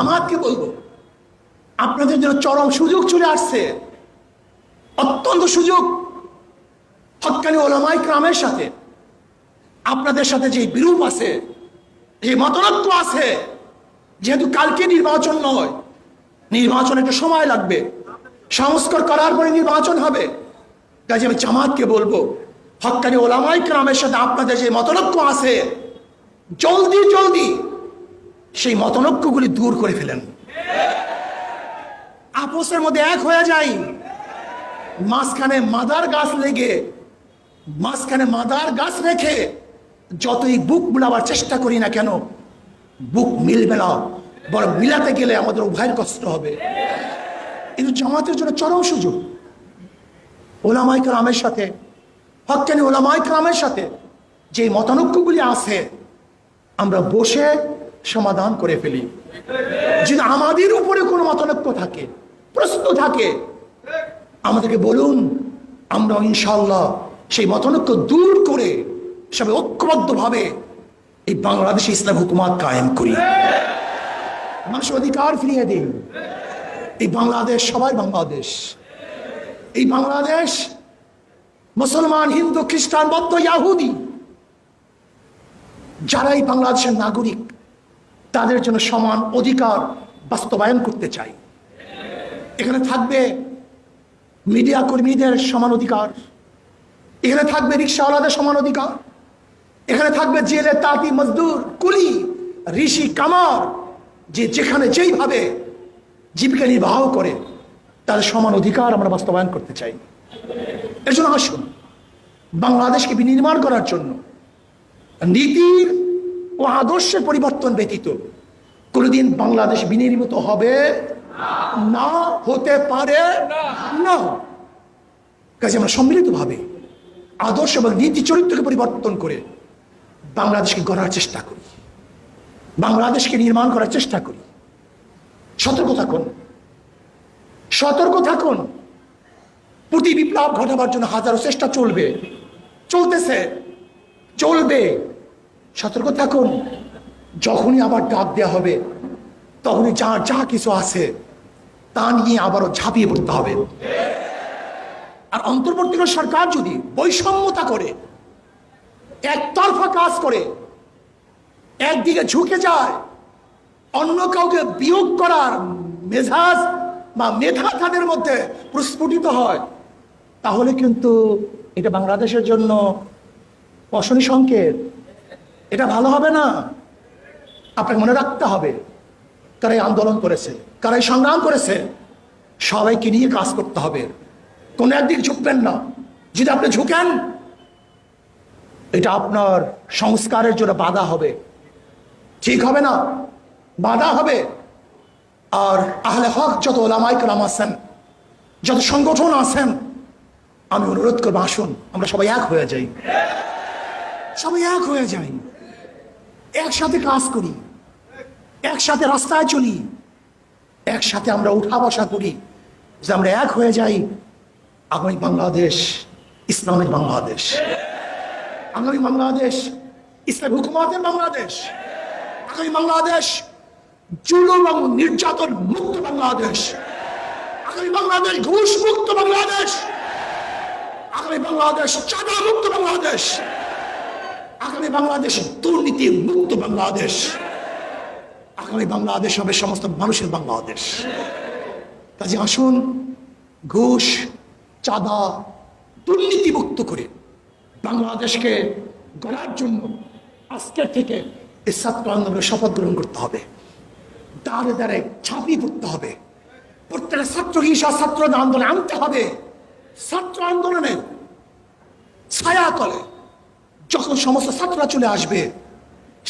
আমাকে বলব, আপনাদের জন্য চরম সুযোগ চলে আসছে। অত্যন্ত সুযোগ হকানি ওলামাই ক্রামের সাথে। আপনাদের সাথে যে বিরূপ আছে, যে মতনত্ব আছে, যেহেতু কালকে নির্বাচন নয়, নির্বাচন একটা সময় লাগবে। সংস্কার করার পরে নির্বাচন হবে। কাজে আমি জামাতকে বলব, হকানি ওলামাই ক্রামের সাথে আপনাদের যে মতনৈক্য আছে, জলদি জলদি সেই মতনৈক্যগুলি দূর করে ফেলেন। আপোষের মধ্যে এক হয়ে যাই। মাঝখানে মাদার গাছ লেগে, মাঝখানে মাদার গাছ রেখে যতই বুক মিলাবার চেষ্টা করি না কেন, বুক মিলবে না বড় মিলাতে গেলে আমাদের উভয়ের কষ্ট হবে। কিন্তু জামাতের জন্য চরম সুযোগ। ওলামাই কালামের সাথে হকানি ওলামাই কালামের সাথে যে মতানৈক্যগুলি আছে, আমরা বসে সমাধান করে ফেলি। যদি আমাদের উপরে কোনো মতানৈক্য থাকে, প্রশ্ন থাকে, আমাদেরকে বলুন আমরা ইনশাল্লাহ সেই মতানৈক্য দূর করে সবাই ঐক্যবদ্ধভাবে এই বাংলাদেশে ইসলাম হুকুমাত কায়েম করি। মানুষ অধিকার ফিরিয়ে দিন। এই বাংলাদেশ সবাই বাংলাদেশ। এই বাংলাদেশ মুসলমান, হিন্দু, খ্রিস্টান, বৌদ্ধ, ইয়াহুদি যারা এই বাংলাদেশের নাগরিক তাদের জন্য সমান অধিকার বাস্তবায়ন করতে চাই। এখানে থাকবে মিডিয়া কর্মীদের সমান অধিকার। এখানে থাকবে রিক্সাওয়ালাদের সমান অধিকার। এখানে থাকবে জেলে তাঁতি, মজদুর, কুলি, ঋষি, কামার, যে যেখানে যেইভাবে জীবিকা নির্বাহ করে তাদের সমান অধিকার আমরা বাস্তবায়ন করতে চাই। এর জন্য আসুন, বাংলাদেশকে বিনির্মাণ করার জন্য নীতির ও আদর্শের পরিবর্তন ব্যতীত কোনোদিন বাংলাদেশ বিনির্মিত হবে না, হতে পারে না। কাজে আমরা সম্মিলিতভাবে আদর্শ এবং নীতি চরিত্রকে পরিবর্তন করে বাংলাদেশকে গড়ার চেষ্টা করি। বাংলাদেশকে নির্মাণ করার চেষ্টা করি। সতর্ক থাকুন। সতর্ক থাকুন। প্রতি বিপ্লব ঘটাবার জন্য হাজারো চেষ্টা চলবে। চলতেছে। চলবে। সতর্ক থাকুন। যখনই আবার ডাক দেওয়া হবে, তখনই যা যা কিছু আছে, তা নিয়ে আবারও ঝাঁপিয়ে পড়তে হবে। আর অন্তর্বর্তীকালীন সরকার যদি বৈষম্যতা করে, একতরফা কাজ করে, একদিকে ঝুঁকে যায়, অন্য কাউকে বিয়োগ করার মেজাজ বা মেধা তাদের মধ্যে প্রস্ফুটিত হয়, তাহলে কিন্তু এটা বাংলাদেশের জন্য অশনি সংকেত। এটা ভালো হবে না। আপনাকে মনে রাখতে হবে, কারা আন্দোলন করেছে, কারা এই সংগ্রাম করেছে, সবাইকে নিয়ে কাজ করতে হবে। কোনো একদিক ঝুঁকবেন না। যদি আপনি ঝুঁকেন, এটা আপনার সংস্কারের জন্য বাধা হবে। ঠিক হবে না, বাধা হবে। আর আহলে হক যত ওলামাই কালাম আছেন, যত সংগঠন আছেন, আমি অনুরোধ করব, আসুন, আমরা সবাই এক হয়ে যাই। সবাই এক হয়ে যাই। একসাথে কাজ করি, একসাথে রাস্তায় চলি, একসাথে আমরা উঠা বসা করি, যে আমরা এক হয়ে যাই আগামী বাংলাদেশ, ইসলামের বাংলাদেশ। আগামী বাংলাদেশ, ইসলাম হুকুমাতের বাংলাদেশ। আগামী বাংলাদেশ, জুলুম এবং নির্যাতন মুক্ত বাংলাদেশ। আগামী বাংলাদেশ ঘুষ মুক্ত বাংলাদেশ। আগামী বাংলাদেশ চাঁদা মুক্ত বাংলাদেশ। আগামী বাংলাদেশ দুর্নীতি মুক্ত বাংলাদেশ। আগামী বাংলাদেশ হবে সমস্ত মানুষের বাংলাদেশ। কাজে আসুন, ঘুষ, চাঁদা দুর্নীতি মুক্ত করে বাংলাদেশকে গড়ার জন্য আজকের থেকে এই ছাত্র আন্দোলনের শপথ গ্রহণ করতে হবে। দাঁড়ে দাঁড়ে ছাপিয়ে পড়তে হবে। প্রত্যেকটা ছাত্র হিসা ছাত্র আন্দোলনে আনতে হবে। ছাত্র আন্দোলনে ছায়া তলে যখন সমস্ত ছাত্ররা চলে আসবে,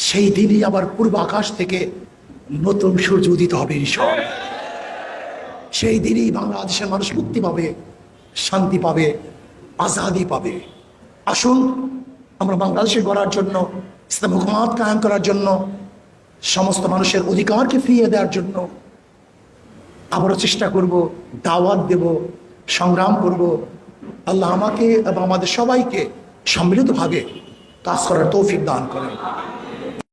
সেই দিনই আবার পূর্ব আকাশ থেকে নতুন সূর্য উদিত হবে ঈশ্বর সেই দিনই বাংলাদেশের মানুষ মুক্তি পাবে, শান্তি পাবে, আজাদি পাবে। আসুন, আমরা বাংলাদেশে গড়ার জন্য, ইসলাম হুকুমাত কায়েম করার জন্য, সমস্ত মানুষের অধিকারকে ফিরিয়ে দেওয়ার জন্য আবারও চেষ্টা করব, দাওয়াত দেব, সংগ্রাম করব। আল্লাহ আমাকে এবং আমাদের সবাইকে সম্মিলিতভাবে কাজ করার তৌফিক দান করেন।